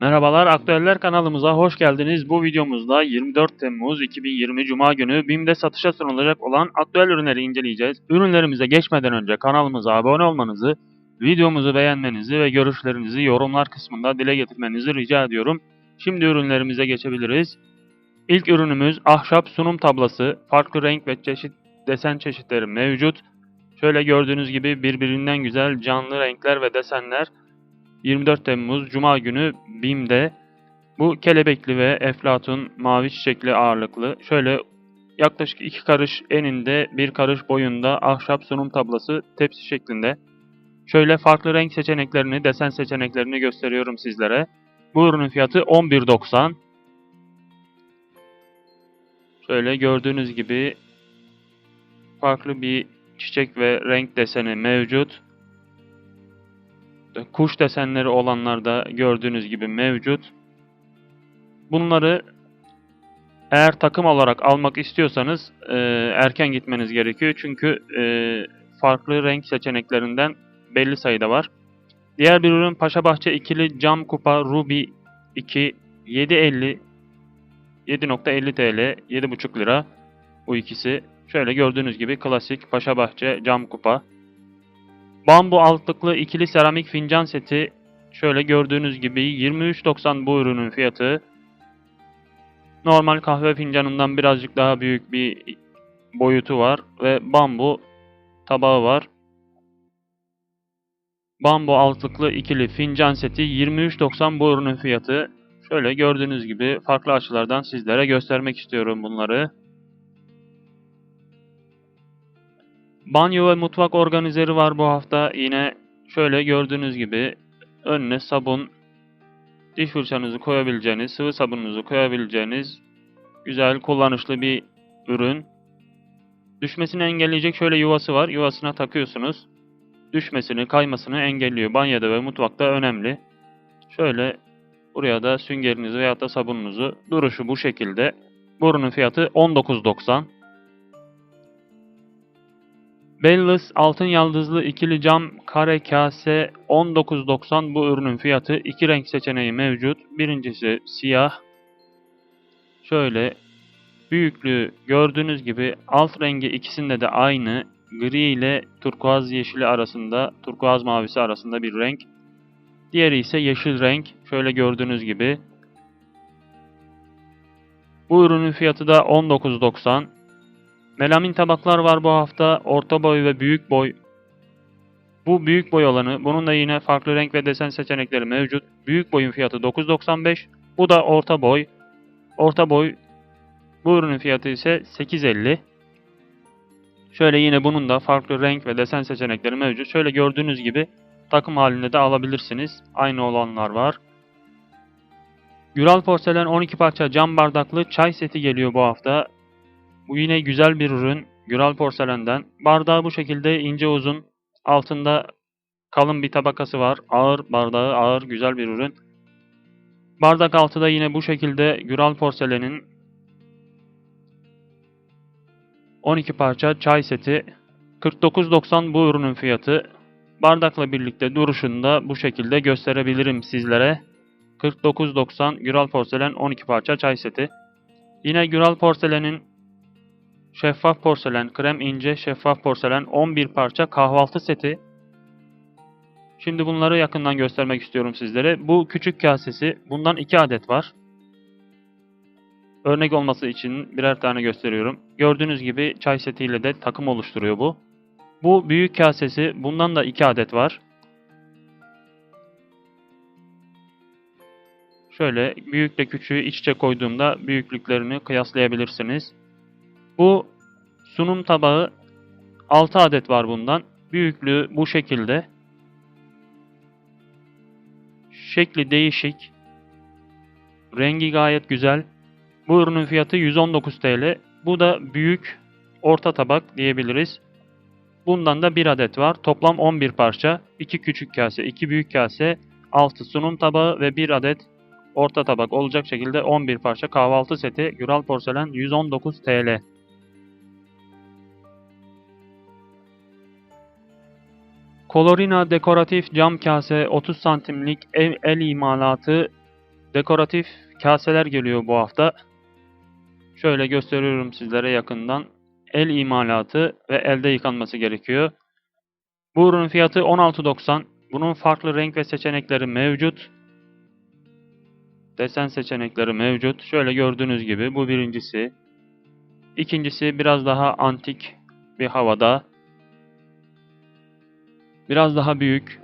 Merhabalar, Aktüeller kanalımıza hoş geldiniz. Bu videomuzda 24 Temmuz 2020 Cuma günü BİM'de satışa sunulacak olan aktüel ürünleri inceleyeceğiz. Ürünlerimize geçmeden önce kanalımıza abone olmanızı, videomuzu beğenmenizi ve görüşlerinizi yorumlar kısmında dile getirmenizi rica ediyorum. Şimdi ürünlerimize geçebiliriz. İlk ürünümüz ahşap sunum tablası. Farklı renk ve çeşit desen çeşitleri mevcut. Şöyle gördüğünüz gibi birbirinden güzel canlı renkler ve desenler 24 Temmuz Cuma günü BİM'de bu kelebekli ve eflatun mavi çiçekli ağırlıklı şöyle yaklaşık 2 karış eninde 1 karış boyunda ahşap sunum tablası tepsi şeklinde. Şöyle farklı renk seçeneklerini, desen seçeneklerini gösteriyorum sizlere. Bu ürünün fiyatı 11.90. Şöyle gördüğünüz gibi farklı bir çiçek ve renk deseni mevcut. Kuş desenleri olanlar da gördüğünüz gibi mevcut. Bunları eğer takım olarak almak istiyorsanız e, erken gitmeniz gerekiyor. Çünkü e, farklı renk seçeneklerinden belli sayıda var. Diğer bir ürün Paşabahçe ikili cam kupa Ruby 2 7.50 7.50 TL 7.5 lira bu ikisi. Şöyle gördüğünüz gibi klasik Paşabahçe cam kupa. Bambu altlıklı ikili seramik fincan seti şöyle gördüğünüz gibi 23.90 bu ürünün fiyatı. Normal kahve fincanından birazcık daha büyük bir boyutu var ve bambu tabağı var. Bambu altlıklı ikili fincan seti 23.90 bu ürünün fiyatı. Şöyle gördüğünüz gibi farklı açılardan sizlere göstermek istiyorum bunları. Banyo ve mutfak organizeri var bu hafta. Yine şöyle gördüğünüz gibi önüne sabun, diş fırçanızı koyabileceğiniz, sıvı sabununuzu koyabileceğiniz güzel kullanışlı bir ürün. Düşmesini engelleyecek şöyle yuvası var. Yuvasına takıyorsunuz. Düşmesini, kaymasını engelliyor. Banyoda ve mutfakta önemli. Şöyle buraya da süngerinizi veya da sabununuzu duruşu bu şekilde. Bu ürünün fiyatı 19.90. Bellis altın yaldızlı ikili cam kare kase 19.90 bu ürünün fiyatı. iki renk seçeneği mevcut. Birincisi siyah. Şöyle büyüklüğü gördüğünüz gibi alt rengi ikisinde de aynı. Gri ile turkuaz yeşili arasında, turkuaz mavisi arasında bir renk. Diğeri ise yeşil renk. Şöyle gördüğünüz gibi. Bu ürünün fiyatı da 19.90. Melamin tabaklar var bu hafta. Orta boy ve büyük boy. Bu büyük boy olanı. Bunun da yine farklı renk ve desen seçenekleri mevcut. Büyük boyun fiyatı 9.95. Bu da orta boy. Orta boy. Bu ürünün fiyatı ise 8.50. Şöyle yine bunun da farklı renk ve desen seçenekleri mevcut. Şöyle gördüğünüz gibi takım halinde de alabilirsiniz. Aynı olanlar var. Güral porselen 12 parça cam bardaklı çay seti geliyor bu hafta. Bu yine güzel bir ürün. Güral porselenden. Bardağı bu şekilde ince uzun. Altında kalın bir tabakası var. Ağır bardağı ağır güzel bir ürün. Bardak altı da yine bu şekilde Güral porselenin 12 parça çay seti. 49.90 bu ürünün fiyatı. Bardakla birlikte duruşunu da bu şekilde gösterebilirim sizlere. 49.90 Güral porselen 12 parça çay seti. Yine Güral porselenin Şeffaf porselen, krem ince şeffaf porselen 11 parça kahvaltı seti. Şimdi bunları yakından göstermek istiyorum sizlere. Bu küçük kasesi bundan 2 adet var. Örnek olması için birer tane gösteriyorum. Gördüğünüz gibi çay setiyle de takım oluşturuyor bu. Bu büyük kasesi bundan da 2 adet var. Şöyle büyükle küçüğü iç içe koyduğumda büyüklüklerini kıyaslayabilirsiniz. Bu sunum tabağı 6 adet var bundan. Büyüklüğü bu şekilde. Şekli değişik. Rengi gayet güzel. Bu ürünün fiyatı 119 TL. Bu da büyük orta tabak diyebiliriz. Bundan da 1 adet var. Toplam 11 parça. 2 küçük kase, 2 büyük kase, 6 sunum tabağı ve 1 adet orta tabak olacak şekilde 11 parça kahvaltı seti Güral Porselen 119 TL. Colorina dekoratif cam kase 30 santimlik el, el imalatı dekoratif kaseler geliyor bu hafta. Şöyle gösteriyorum sizlere yakından. El imalatı ve elde yıkanması gerekiyor. Bu ürünün fiyatı 16.90. Bunun farklı renk ve seçenekleri mevcut. Desen seçenekleri mevcut. Şöyle gördüğünüz gibi bu birincisi. İkincisi biraz daha antik bir havada. Biraz daha büyük.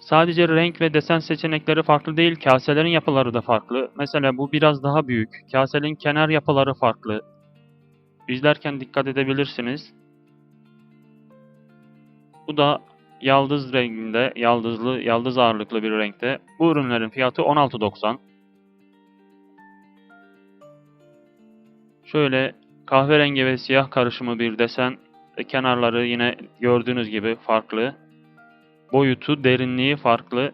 Sadece renk ve desen seçenekleri farklı değil, kaselerin yapıları da farklı. Mesela bu biraz daha büyük. Kasenin kenar yapıları farklı. İzlerken dikkat edebilirsiniz. Bu da yaldız renginde, yaldızlı, yaldız ağırlıklı bir renkte. Bu ürünlerin fiyatı 16.90. Şöyle kahverengi ve siyah karışımı bir desen. Kenarları yine gördüğünüz gibi farklı. Boyutu, derinliği farklı.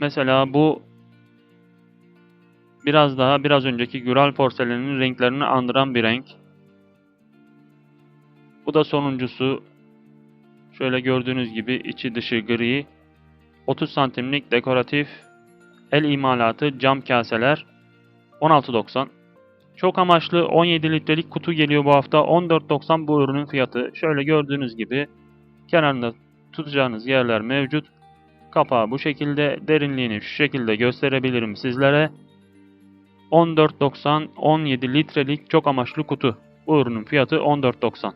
Mesela bu biraz daha biraz önceki Güral porseleninin renklerini andıran bir renk. Bu da sonuncusu. Şöyle gördüğünüz gibi içi dışı gri. 30 santimlik dekoratif el imalatı cam kaseler 16.90. Çok amaçlı 17 litrelik kutu geliyor bu hafta. 14.90 bu ürünün fiyatı. Şöyle gördüğünüz gibi kenarında tutacağınız yerler mevcut. Kapağı bu şekilde. Derinliğini şu şekilde gösterebilirim sizlere. 14.90 17 litrelik çok amaçlı kutu. Bu ürünün fiyatı 14.90.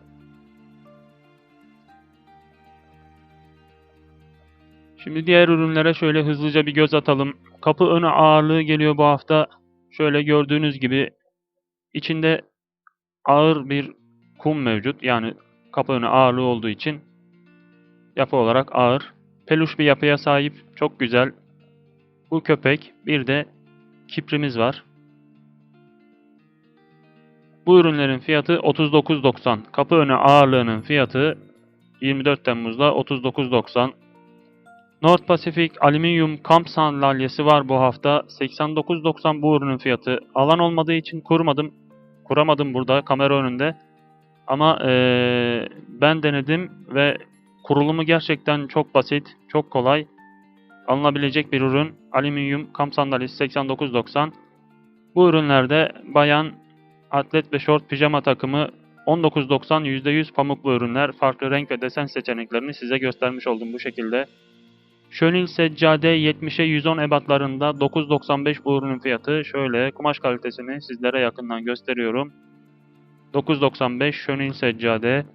Şimdi diğer ürünlere şöyle hızlıca bir göz atalım. Kapı önü ağırlığı geliyor bu hafta. Şöyle gördüğünüz gibi içinde ağır bir kum mevcut. Yani kapı önü ağırlığı olduğu için yapı olarak ağır. Peluş bir yapıya sahip. Çok güzel. Bu köpek. Bir de kiprimiz var. Bu ürünlerin fiyatı 39.90. Kapı önü ağırlığının fiyatı 24 Temmuz'da 39.90. North Pacific alüminyum kamp sandalyesi var bu hafta. 89.90 bu ürünün fiyatı. Alan olmadığı için kurmadım. Kuramadım burada kamera önünde. Ama eee, ben denedim ve kurulumu gerçekten çok basit, çok kolay. Alınabilecek bir ürün. Alüminyum kamp sandalyesi 89.90. Bu ürünlerde bayan atlet ve şort pijama takımı 19.90 %100 pamuklu ürünler. Farklı renk ve desen seçeneklerini size göstermiş oldum bu şekilde. Şönil seccade 70'e 110 ebatlarında 9.95 bu ürünün fiyatı. Şöyle kumaş kalitesini sizlere yakından gösteriyorum. 9.95 şönil seccade.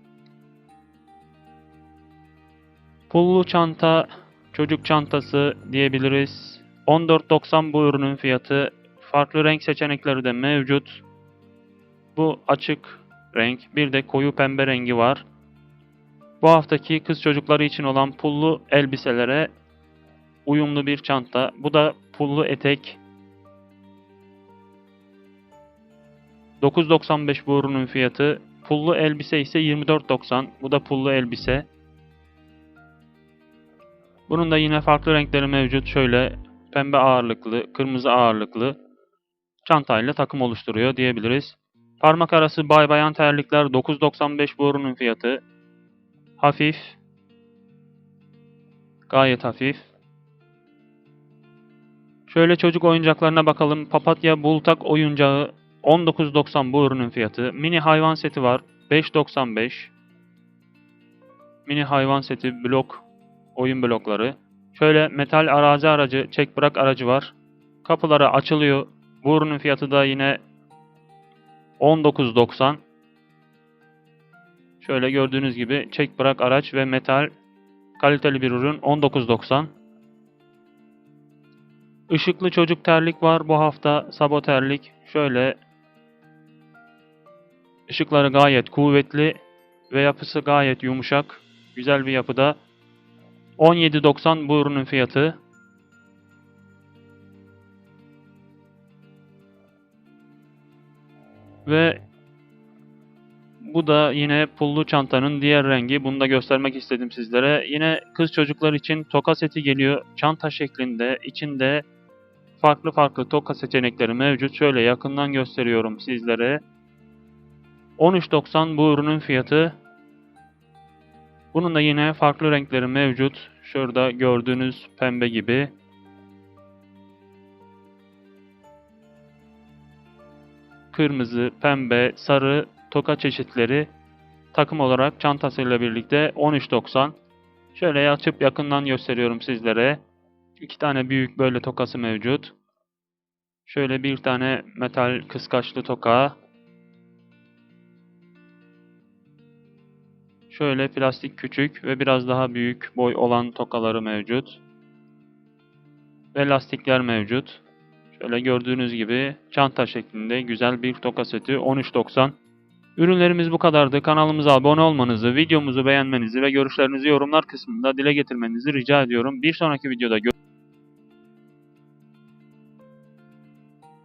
Pullu çanta, çocuk çantası diyebiliriz. 14.90 bu ürünün fiyatı. Farklı renk seçenekleri de mevcut. Bu açık renk. Bir de koyu pembe rengi var. Bu haftaki kız çocukları için olan pullu elbiselere uyumlu bir çanta. Bu da pullu etek. 9.95 bu ürünün fiyatı. Pullu elbise ise 24.90. Bu da pullu elbise. Bunun da yine farklı renkleri mevcut. Şöyle pembe ağırlıklı, kırmızı ağırlıklı çantayla takım oluşturuyor diyebiliriz. Parmak arası bay bayan terlikler 9.95 bu ürünün fiyatı. Hafif. Gayet hafif. Şöyle çocuk oyuncaklarına bakalım. Papatya bultak oyuncağı 19.90 bu ürünün fiyatı. Mini hayvan seti var. 5.95. Mini hayvan seti blok oyun blokları. Şöyle metal arazi aracı, çek bırak aracı var. Kapıları açılıyor. Bu ürünün fiyatı da yine 19.90. Şöyle gördüğünüz gibi çek bırak araç ve metal kaliteli bir ürün 19.90. Işıklı çocuk terlik var bu hafta. Sabo terlik. Şöyle ışıkları gayet kuvvetli ve yapısı gayet yumuşak. Güzel bir yapıda. 17.90 bu ürünün fiyatı. Ve bu da yine pullu çantanın diğer rengi. Bunu da göstermek istedim sizlere. Yine kız çocuklar için toka seti geliyor. Çanta şeklinde. içinde farklı farklı toka seçenekleri mevcut. Şöyle yakından gösteriyorum sizlere. 13.90 bu ürünün fiyatı. Bunun da yine farklı renkleri mevcut. Şurada gördüğünüz pembe gibi. Kırmızı, pembe, sarı toka çeşitleri takım olarak çantasıyla birlikte 13.90. Şöyle açıp yakından gösteriyorum sizlere. İki tane büyük böyle tokası mevcut. Şöyle bir tane metal kıskaçlı toka. Şöyle plastik küçük ve biraz daha büyük boy olan tokaları mevcut. Ve lastikler mevcut. Şöyle gördüğünüz gibi çanta şeklinde güzel bir toka seti 13.90. Ürünlerimiz bu kadardı. Kanalımıza abone olmanızı, videomuzu beğenmenizi ve görüşlerinizi yorumlar kısmında dile getirmenizi rica ediyorum. Bir sonraki videoda görüşmek